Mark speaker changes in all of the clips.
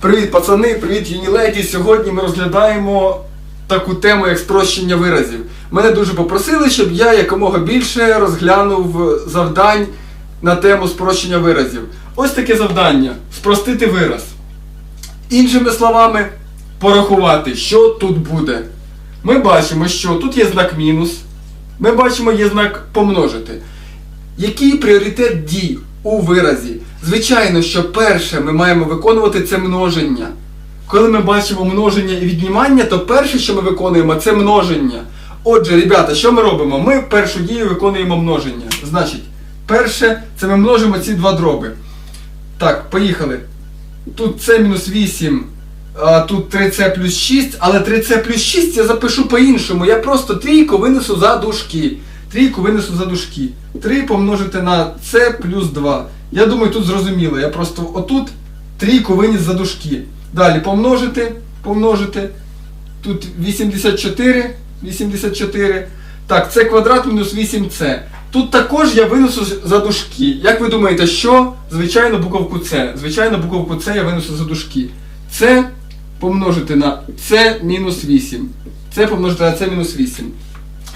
Speaker 1: Привіт, пацани, привіт, юні леді. Сьогодні ми розглядаємо таку тему, як спрощення виразів. Мене дуже попросили, щоб я якомога більше розглянув завдань на тему спрощення виразів. Ось таке завдання: спростити вираз. Іншими словами, порахувати, що тут буде. Ми бачимо, що тут є знак мінус. Ми бачимо, є знак помножити. Який пріоритет дій у виразі? Звичайно, що перше ми маємо виконувати це множення. Коли ми бачимо множення і віднімання, то перше, що ми виконуємо, це множення. Отже, ребята, що ми робимо? Ми першу дію виконуємо множення. Значить, перше, це ми множимо ці два дроби. Так, поїхали. Тут це мінус 8, а тут 3c плюс 6, але 3c плюс 6 я запишу по-іншому. Я просто трійку винесу за дужки. Трійку винесу за дужки. 3 помножити на c плюс 2. Я думаю, тут зрозуміло. Я просто отут трійку виніс за дужки. Далі помножити, помножити. Тут 84, 84. Так, це квадрат мінус 8c. Тут також я винесу за дужки. Як ви думаєте, що? Звичайно, буковку С. Звичайно, буковку С я винесу за дужки. Це помножити на С мінус 8. Це помножити на С мінус 8.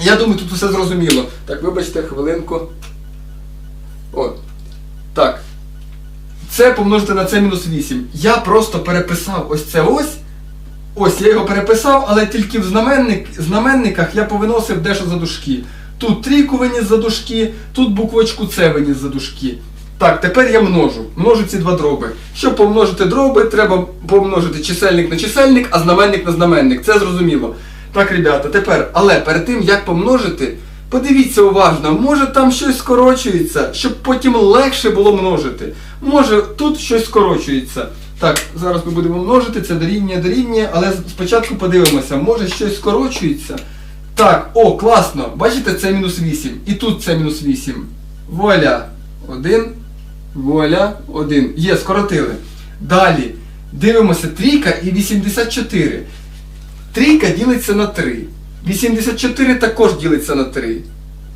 Speaker 1: Я думаю, тут все зрозуміло. Так, вибачте, хвилинку. От. Це помножити на С мінус 8. Я просто переписав ось це ось. Ось я його переписав, але тільки в знаменник, знаменниках я повиносив дещо за дужки. Тут трійку виніс за дужки, тут буквочку С виніс за дужки. Так, тепер я множу. Множу ці два дроби. Щоб помножити дроби, треба помножити чисельник на чисельник, а знаменник на знаменник. Це зрозуміло. Так, ребята, тепер, але перед тим як помножити, подивіться уважно, може там щось скорочується, щоб потім легше було множити. Може тут щось скорочується. Так, зараз ми будемо множити, це дорівнює, дорівнює, але спочатку подивимося, може щось скорочується. Так, о, класно! Бачите, це мінус 8. І тут це мінус 8. Вуаля. Один. Вуаля, один. Є, скоротили. Далі. Дивимося трійка і 84. Трійка ділиться на 3. 84 також ділиться на 3.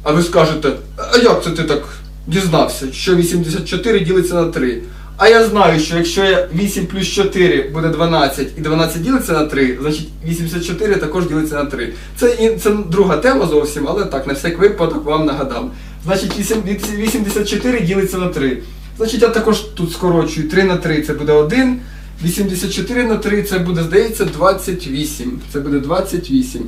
Speaker 1: А ви скажете, а як це ти так дізнався, що 84 ділиться на 3? А я знаю, що якщо я 8 плюс 4 буде 12 і 12 ділиться на 3, значить 84 також ділиться на 3. Це, це друга тема зовсім, але так, на всяк випадок вам нагадав. Значить 8 84 ділиться на 3. Значить я також тут скорочую 3 на 3 це буде 1. 84 на 3 це буде, здається, 28. Це буде 28.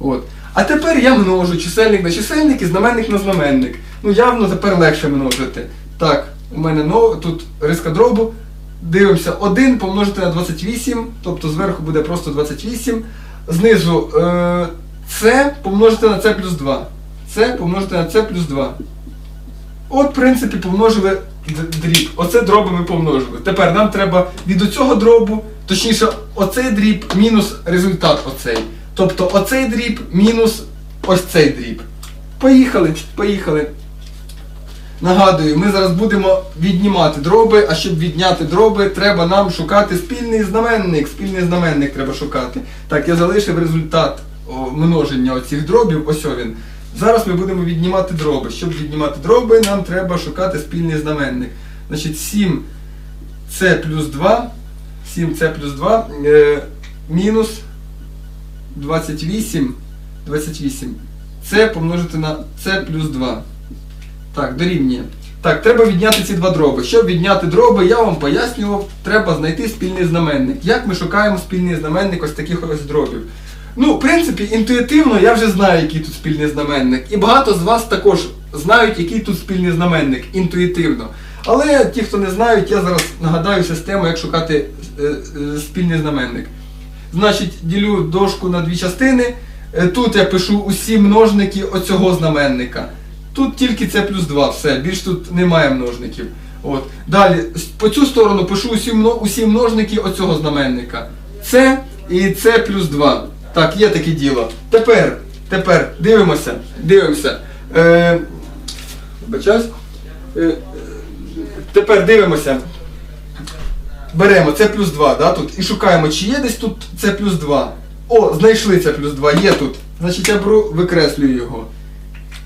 Speaker 1: От. А тепер я множу чисельник на чисельник і знаменник на знаменник. Ну явно тепер легше множити. Так, у мене нов... тут риска дробу. Дивимося, 1 помножити на 28, тобто зверху буде просто 28. Знизу е... це помножити на це плюс 2. Це помножити на це плюс 2. От, в принципі, помножили дріб. Оце дроби ми помножили. Тепер нам треба від оцього дробу, точніше, оцей дріб мінус результат оцей. Тобто оцей дріб мінус ось цей дріб. Поїхали, поїхали. Нагадую, ми зараз будемо віднімати дроби, а щоб відняти дроби, треба нам шукати спільний знаменник. Спільний знаменник треба шукати. Так, я залишив результат множення оцих дробів, ось він. Зараз ми будемо віднімати дроби. Щоб віднімати дроби, нам треба шукати спільний знаменник. Значить, 7 це плюс 2, 7 це плюс 2, е, мінус 28, 28. Це помножити на це плюс 2. Так, дорівнює. Так, треба відняти ці два дроби. Щоб відняти дроби, я вам пояснював, треба знайти спільний знаменник. Як ми шукаємо спільний знаменник ось таких ось дробів? Ну, в принципі, інтуїтивно я вже знаю, який тут спільний знаменник. І багато з вас також знають, який тут спільний знаменник, інтуїтивно. Але ті, хто не знають, я зараз нагадаю систему, як шукати е, е, спільний знаменник. Значить, ділю дошку на дві частини. Е, Тут я пишу усі множники оцього знаменника. Тут тільки це плюс 2, все, більш тут немає множників. От. Далі, по цю сторону пишу усі, усі множники оцього знаменника. Це і це плюс 2. Так, є таке діло. Тепер, тепер, дивимося, дивимося. Е. Е, е, тепер дивимося. Беремо це плюс 2, да, тут, і шукаємо, чи є десь тут це плюс 2. О, знайшли це плюс 2, є тут. Значить я беру, викреслюю його.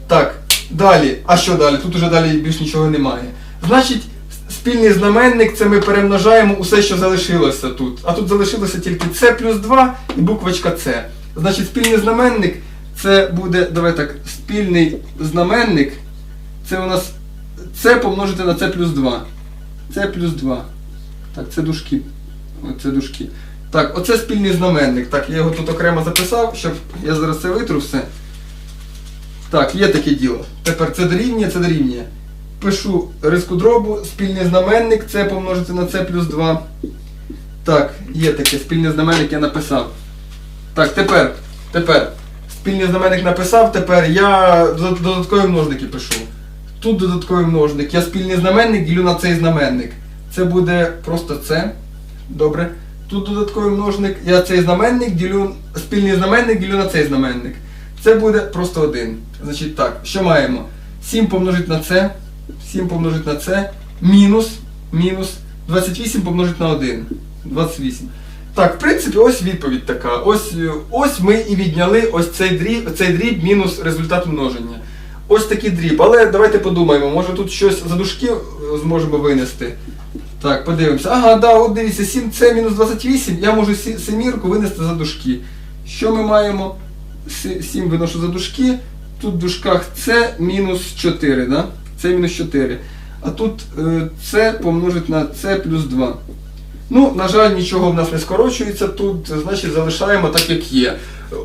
Speaker 1: Так, далі. А що далі? Тут уже далі більш нічого немає. Значить, спільний знаменник це ми перемножаємо усе, що залишилося тут. А тут залишилося тільки С плюс 2 і буквочка С. Значить, спільний знаменник це буде, давай так, спільний знаменник. Це у нас С помножити на С плюс 2. С плюс 2. Так, це дужки. Оце дужки. Так, оце спільний знаменник. Так, я його тут окремо записав, щоб я зараз це витру все. Так, є таке діло. Тепер це дорівнює, це дорівнює. Пишу риску дробу, спільний знаменник, це помножити на це плюс 2. Так, є таке спільний знаменник, я написав. Так, тепер, тепер. Спільний знаменник написав, тепер я додаткові множники пишу. Тут додатковий множник. Я спільний знаменник ділю на цей знаменник. Це буде просто це. Добре. Тут додатковий множник. Я цей знаменник ділю, спільний знаменник ділю на цей знаменник. Це буде просто один. Значить так, що маємо? 7 помножить на це, 7 помножить на це, мінус, мінус, 28 помножить на 1. 28. Так, в принципі, ось відповідь така. Ось, ось ми і відняли ось цей дріб, цей дріб мінус результат множення. Ось такий дріб. Але давайте подумаємо, може тут щось за дужки е, зможемо винести. Так, подивимося. Ага, да, от дивіться, 7c мінус 28, я можу семірку винести за дужки. Що ми маємо? 7 виношу за дужки, тут в дужках c мінус 4, да? c мінус 4. А тут е, c помножить на c плюс 2. Ну, на жаль, нічого в нас не скорочується тут, значить залишаємо так, як є.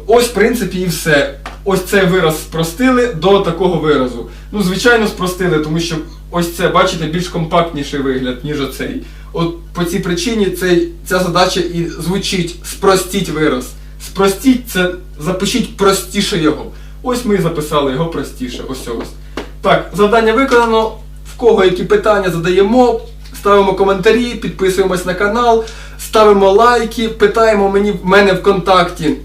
Speaker 1: Ось, в принципі, і все. Ось цей вираз спростили до такого виразу. Ну, звичайно, спростили, тому що ось це, бачите, більш компактніший вигляд, ніж оцей. От по цій причині цей, ця задача і звучить спростіть вираз. Спростіть це, запишіть простіше його. Ось ми і записали його простіше. Ось ось. Так, завдання виконано. В кого які питання задаємо, ставимо коментарі, підписуємось на канал, ставимо лайки, питаємо мені мене в контакті,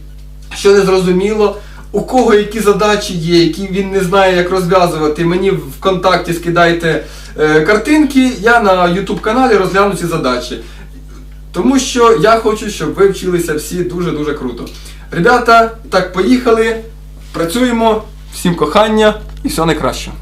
Speaker 1: що не зрозуміло. У кого які задачі є, які він не знає, як розв'язувати, мені в контакті скидайте е, картинки, я на YouTube каналі розгляну ці задачі. Тому що я хочу, щоб ви вчилися всі дуже-дуже круто. Ребята, так, поїхали, працюємо, всім кохання і все найкращого.